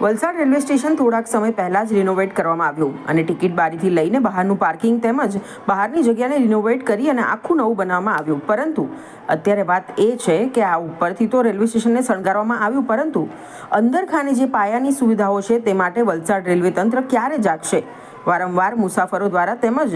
Valsad railway station થોડાક સમય પહેલાં જ રિનોવેટ કરવામાં આવ્યું અને ટિકિટ બારીથી લઈને બહારનું પાર્કિંગ તેમજ બહારની જગ્યાને રિનોવેટ કરી અને આખું નવું બનાવવામાં આવ્યું. પરંતુ અત્યારે વાત એ છે કે આ ઉપરથી તો રેલવે સ્ટેશનને શણગારવામાં આવ્યું, પરંતુ અંદરખાને જે પાયાની સુવિધાઓ છે તે માટે વલસાડ રેલવે તંત્ર ક્યારે જાગશે? વારંવાર મુસાફરો દ્વારા તેમજ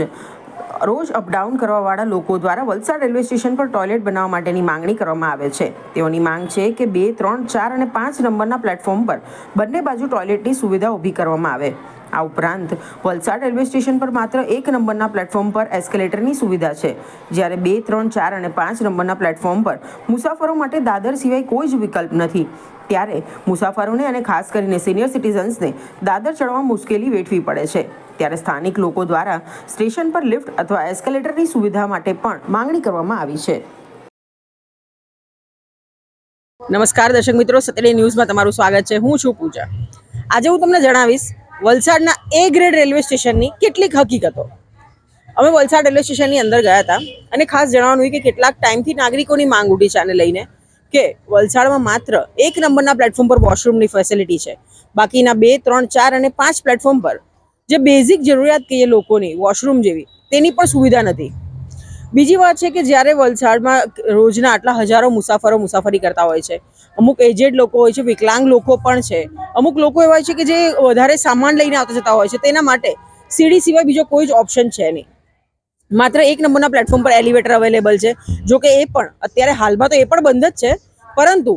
રોજ અપડાઉન કરવાવાળા લોકો દ્વારા વલસાડ રેલવે સ્ટેશન પર ટોયલેટ બનાવવા માટેની માંગણી કરવામાં આવે છે. તેઓની માંગ છે કે બે, ત્રણ, ચાર અને પાંચ નંબરના પ્લેટફોર્મ પર બંને બાજુ ટોયલેટની સુવિધા ઊભી કરવામાં આવે. આ ઉપરાંત વલસાડ રેલવે સ્ટેશન પર માત્ર એક નંબરના પ્લેટફોર્મ પર એસ્કેલેટરની સુવિધા છે. જ્યારે બે, ત્રણ, ચાર અને પાંચ નંબરના પ્લેટફોર્મ પર મુસાફરો માટે દાદર સિવાય કોઈ જ વિકલ્પ નથી. ત્યારે મુસાફરોને અને ખાસ કરીને સિનિયર સિટીઝન્સને દાદર ચડવા મુશ્કેલી વેઠવી પડે છે. ત્યારે સ્થાનિક લોકો દ્વારા સ્ટેશન પર લિફ્ટ અથવા એસ્કેલેટરની સુવિધા માટે પણ માંગણી કરવામાં આવી છે. નમસ્કાર દર્શક મિત્રો સતડે ન્યૂઝમાં તમારું સ્વાગત છે. હું છું પૂજા. આજે હું તમને જણાવીશ વલસાડના એ ગ્રેડ રેલવે સ્ટેશનની કેટલીક હકીકતો. અમે વલસાડ રેલવે સ્ટેશનની અંદર ગયા હતા અને ખાસ જણાવવાનું કે કેટલાક ટાઈમથી નાગરિકોની માંગ ઉઠી છે આને લઈને કે વલસાડમાં માત્ર એક નંબરના પ્લેટફોર્મ પર વોશરૂમની ફેસિલિટી છે. બાકીના બે, ત્રણ, ચાર અને પાંચ પ્લેટફોર્મ પર જે બેઝિક જરૂરિયાત કહીએ લોકોની વોશરૂમ જેવી તેની પણ સુવિધા નથી. બીજી વાત છે કે જ્યારે વલસાડમાં રોજના આટલા હજારો મુસાફરો મુસાફરી કરતા હોય છે, અમુક એજેડ લોકો હોય છે, વિકલાંગ લોકો પણ છે, અમુક લોકો એવા છે કે જે વધારે સામાન લઈને આવતા જતા હોય છે, તેના માટે સીડી સિવાય બીજો કોઈ જ ઓપ્શન છે નહીં. માત્ર એક નંબરના પ્લેટફોર્મ પર એલિવેટર અવેલેબલ છે, જો કે એ પણ, અત્યારે હાલમાં તો એ પણ બંધ જ છે, પરંતુ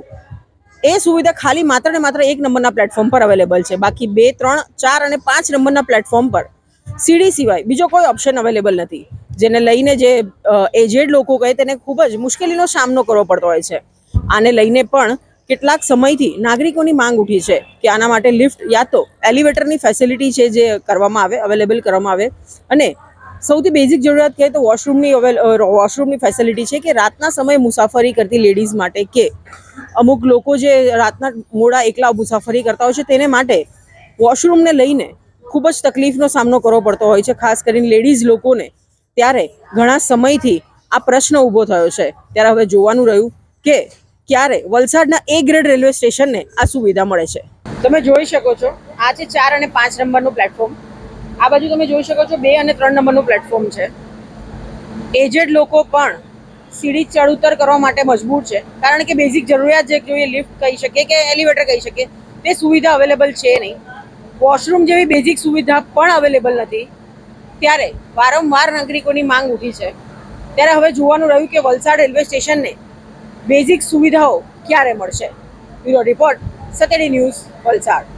એ સુવિધા ખાલી માત્ર ને માત્ર એક નંબરના પ્લેટફોર્મ પર અવેલેબલ છે, બાકી બે, ત્રણ, ચાર અને પાંચ નંબરના પ્લેટફોર્મ પર સીડી સિવાય બીજો કોઈ ઓપ્શન અવેલેબલ નથી. જેને લઈને જે એજેડ લોકો કહે તેને ખૂબ જ મુશ્કેલીનો સામનો કરવો પડતો હોય છે. આને લઈને પણ કેટલાક સમયથી નાગરિકોની માંગ ઉઠી છે કે આના માટે લિફ્ટ યા તો એલિવેટરની ફેસિલિટી છે જે કરવામાં આવે, અવેલેબલ કરવામાં આવે. અને સૌથી બેઝિક જરૂરિયાત કહે તો વોશરૂમની વોશરૂમની ફેસિલિટી છે કે રાતના સમયે મુસાફરી કરતી લેડીઝ માટે કે અમુક લોકો જે રાતના મોડા એકલા મુસાફરી કરતા હોય છે તેને માટે વોશરૂમને લઈને ખૂબ જ તકલીફનો સામનો કરવો પડતો હોય છે. ખાસ કરીને લેડીઝ લોકોને ત્યારે ઘણા સમયથી આ પ્રશ્ન ઊભો થયો છે. ત્યારે હવે જોવાનું રહ્યું કે ક્યારે વલસાડના એ ગ્રેડ રેલવે સ્ટેશનને આ સુવિધા મળે છે. તમે જોઈ શકો છો. આ છે ચાર અને પાંચ નંબરનું પ્લેટફોર્મ. આ બાજુ તમે જોઈ શકો છો બે અને ત્રણ નંબરનું પ્લેટફોર્મ છે. એજેડ લોકો પણ સીડી ચડ ઉતર કરવા માટે મજબૂર છે. કારણ કે બેઝિક જરૂરિયાત જે જોઈએ લિફ્ટ કહી શકીએ કે એલિવેટર કહી શકીએ. તે સુવિધા અવેલેબલ છે નહીં. વોશરૂમ જેવી બેઝિક સુવિધા પણ અવેલેબલ નથી. ત્યારે વારંવાર નાગરિકોની માંગ ઉઠી છે. ત્યારે હવે જોવાનું રહ્યું કે વલસાડ રેલવે સ્ટેશનને બેઝિક સુવિધાઓ ક્યારે મળશે. બ્યુરો રિપોર્ટ, સતેડી ન્યૂઝ, વલસાડ.